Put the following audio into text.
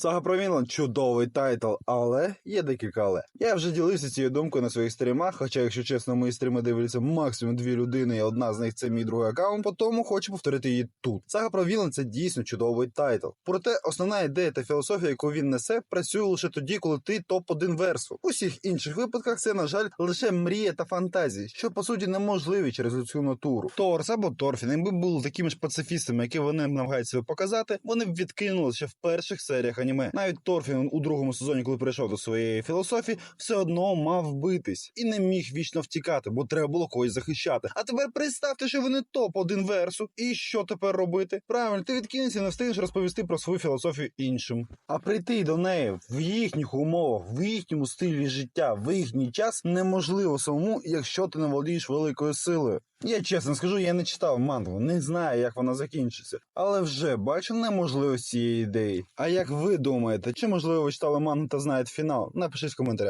Сага про Вінланд чудовий тайтл, але є декілька але. Я вже ділився цією думкою на своїх стрімах, хоча, якщо чесно, мої стріми дивляться максимум дві людини, і одна з них це мій другий аккаунт, тому хочу повторити її тут. Сага про Вінланд це дійсно чудовий тайтл. Проте основна ідея та філософія, яку він несе, працює лише тоді, коли ти топ-1 версу. У всіх інших випадках це, на жаль, лише мрія та фантазії, що по суті неможливі через людську натуру. Торс або Торфін, якби були такими ж пацифістами, які вони намагаються показати, вони б відкинули ще в перших серіях аніме. Навіть Торфін у другому сезоні, коли прийшов до своєї філософії, все одно мав битись і не міг вічно втікати, бо треба було когось захищати. А тепер представте, що вони топ один версу. І що тепер робити? Правильно, ти відкинешся, не встигнеш розповісти про свою філософію іншим. А прийти до неї в їхніх умовах, в їхньому стилі життя, в їхній час неможливо самому, якщо ти не володієш великою силою. Я чесно скажу, я не читав мангу, не знаю, як вона закінчиться, але вже бачу неможливість цієї ідеї. А як ви думаєте, чи можливо ви читали мангу та знаєте фінал? Напишіть в коментарях.